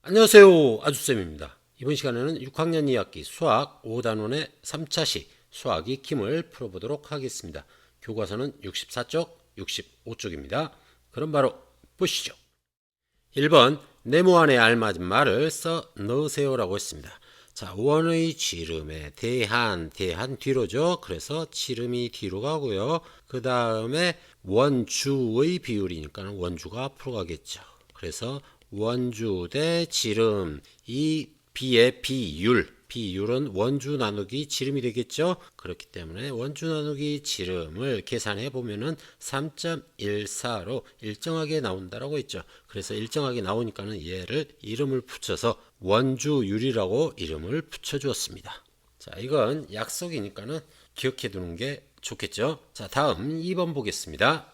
안녕하세요. 아주쌤입니다. 이번 시간에는 6학년 2학기 수학 5단원의 3차시 수학 익힘을 풀어보도록 하겠습니다. 교과서는 64쪽, 65쪽입니다. 그럼 바로 보시죠. 1번 네모 안에 알맞은 말을 써 넣으세요라고 했습니다. 자, 원의 지름에 대한, 대한 뒤로죠. 그래서 지름이 뒤로 가고요. 그 다음에 원주의 비율이니까 원주가 앞으로 가겠죠. 그래서 원주 대 지름, 이 비의 비율, 비율은 원주 나누기 지름이 되겠죠. 그렇기 때문에 원주 나누기 지름을 계산해 보면은 3.14로 일정하게 나온다라고 했죠. 그래서 일정하게 나오니까는 얘를 이름을 붙여서 원주율이라고 이름을 붙여 주었습니다. 자, 이건 약속이니까는 기억해 두는 게 좋겠죠. 자, 다음 2번 보겠습니다.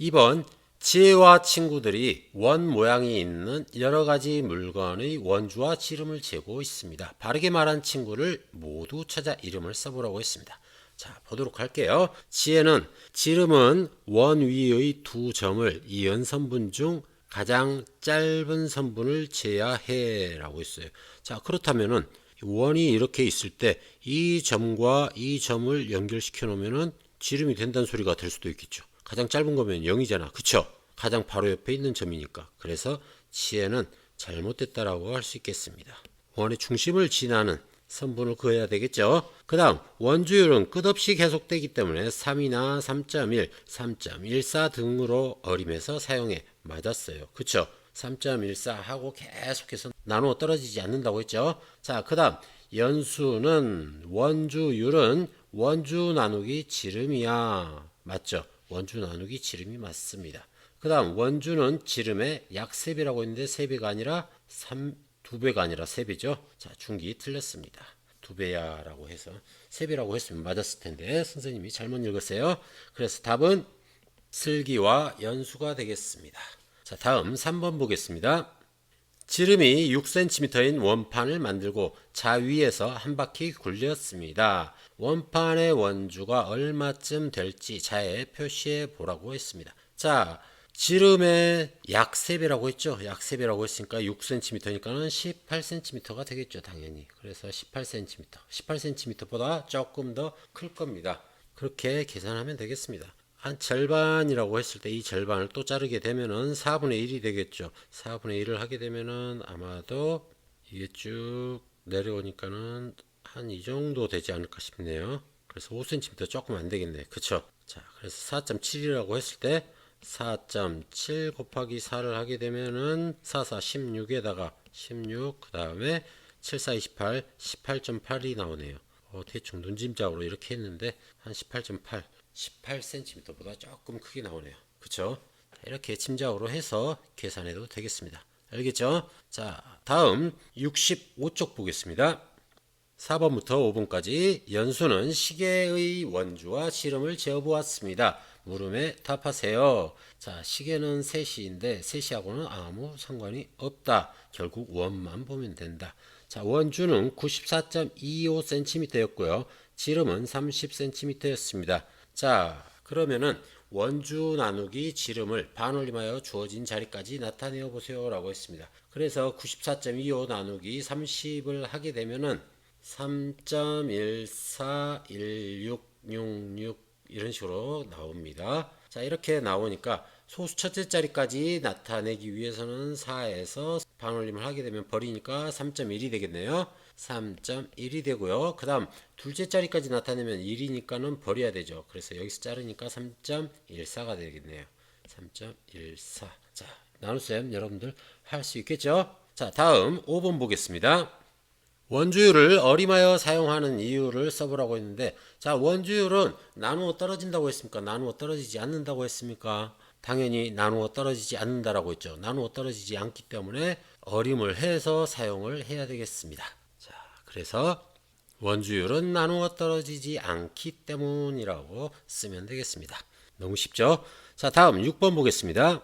2번 지혜와 친구들이 원 모양이 있는 여러 가지 물건의 원주와 지름을 재고 있습니다. 바르게 말한 친구를 모두 찾아 이름을 써보라고 했습니다. 자, 보도록 할게요. 지혜는 지름은 원 위의 두 점을 이 연선분 중 가장 짧은 선분을 재야 해라고 했어요. 자, 그렇다면은 원이 이렇게 있을 때 이 점과 이 점을 연결시켜 놓으면은 지름이 된다는 소리가 될 수도 있겠죠. 가장 짧은 거면 0이잖아. 그쵸? 가장 바로 옆에 있는 점이니까. 그래서 지혜는 잘못됐다라고 할 수 있겠습니다. 원의 중심을 지나는 선분을 그어야 되겠죠. 그 다음 원주율은 끝없이 계속되기 때문에 3이나 3.1, 3.14 등으로 어림에서 사용해 맞았어요. 그쵸? 3.14 하고 계속해서 나누어 떨어지지 않는다고 했죠. 자, 그 다음 연수는 원주율은 원주 나누기 지름이야. 맞죠? 원주 나누기 지름이 맞습니다. 그 다음 원주는 지름의 약 3배라고 했는데 3배가 아니라 3, 2배가 아니라 3배죠. 자, 중기 틀렸습니다. 2배야 라고 해서 3배라고 했으면 맞았을 텐데 선생님이 잘못 읽었어요. 그래서 답은 슬기와 연수가 되겠습니다. 자, 다음 3번 보겠습니다. 지름이 6cm인 원판을 만들고 자 위에서 한 바퀴 굴렸습니다. 원판의 원주가 얼마쯤 될지 자에 표시해 보라고 했습니다. 자, 지름의 약 3배라고 했죠. 약 3배라고 했으니까 6cm니까는 18cm가 되겠죠. 당연히. 그래서 18cm. 18cm보다 조금 더 클 겁니다. 그렇게 계산하면 되겠습니다. 한 절반이라고 했을 때 이 절반을 또 자르게 되면은 4분의 1이 되겠죠. 4분의 1을 하게 되면은 아마도 이게 쭉 내려오니까는 한 이 정도 되지 않을까 싶네요. 그래서 5cm 조금 안 되겠네. 그쵸? 자, 그래서 4.7이라고 했을 때 4.7 곱하기 4를 하게 되면은 4, 4, 16에다가 16, 그 다음에 7, 4, 28, 18.8이 나오네요. 어, 대충 눈짐작으로 이렇게 했는데 한 18.8, 18cm보다 조금 크게 나오네요. 그쵸? 이렇게 짐작으로 해서 계산해도 되겠습니다. 알겠죠? 자, 다음 65쪽 보겠습니다. 4번부터 5번까지 연수는 시계의 원주와 지름을 재어보았습니다. 물음에 답하세요. 자, 시계는 3시인데 3시하고는 아무 상관이 없다. 결국 원만 보면 된다. 자, 원주는 94.25cm였고요. 지름은 30cm였습니다. 자, 그러면은 원주 나누기 지름을 반올림하여 주어진 자리까지 나타내어 보세요 라고 했습니다. 그래서 94.25 나누기 30을 하게 되면은 3.141666 이런 식으로 나옵니다. 자, 이렇게 나오니까 소수 첫째 자리까지 나타내기 위해서는 4에서 반올림을 하게 되면 버리니까 3.1이 되겠네요. 3.1이 되고요. 그 다음 둘째 자리까지 나타내면 1이니까는 버려야 되죠. 그래서 여기서 자르니까 3.14가 되겠네요. 3.14. 자, 나눗셈 여러분들 할 수 있겠죠? 자, 다음 5번 보겠습니다. 원주율을 어림하여 사용하는 이유를 써보라고 했는데 자 원주율은 나누어 떨어진다고 했습니까? 나누어 떨어지지 않는다고 했습니까? 당연히 나누어 떨어지지 않는다라고 했죠. 나누어 떨어지지 않기 때문에 어림을 해서 사용을 해야 되겠습니다. 자 그래서 원주율은 나누어 떨어지지 않기 때문이라고 쓰면 되겠습니다. 너무 쉽죠? 자 다음 6번 보겠습니다.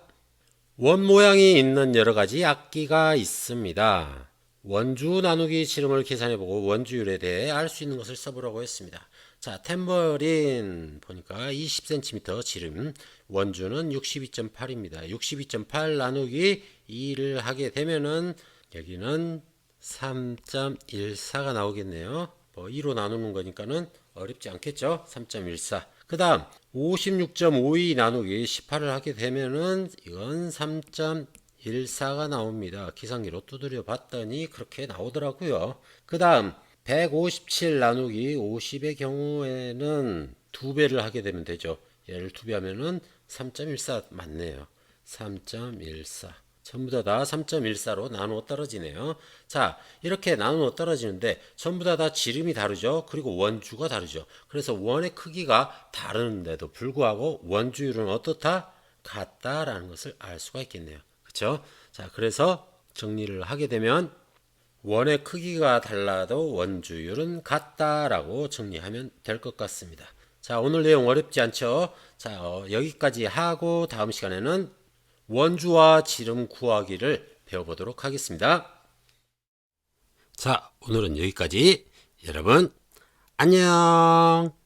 원 모양이 있는 여러 가지 악기가 있습니다. 원주 나누기 지름을 계산해보고 원주율에 대해 알 수 있는 것을 써보라고 했습니다. 자, 탬버린 보니까 20cm 지름, 원주는 62.8입니다. 62.8 나누기 2를 하게 되면은 여기는 3.14가 나오겠네요. 뭐 2로 나누는 거니까는 어렵지 않겠죠? 3.14. 그 다음 56.52 나누기 18을 하게 되면은 이건 3.14가 나옵니다. 기상기로 두드려 봤더니 그렇게 나오더라고요. 그 다음 157 나누기 50의 경우에는 두 배를 하게 되면 되죠. 얘를 두 배 하면은 3.14 맞네요. 3.14. 전부 다 다 3.14로 나누어 떨어지네요. 자, 이렇게 나누어 떨어지는데 전부 다다 지름이 다르죠. 그리고 원주가 다르죠. 그래서 원의 크기가 다른데도 불구하고 원주율은 어떻다? 같다라는 것을 알 수가 있겠네요. 그렇죠? 자, 그래서 정리를 하게 되면 원의 크기가 달라도 원주율은 같다라고 정리하면 될 것 같습니다. 자, 오늘 내용 어렵지 않죠? 자, 어, 여기까지 하고 다음 시간에는 원주와 지름 구하기를 배워보도록 하겠습니다. 자, 오늘은 여기까지. 여러분, 안녕!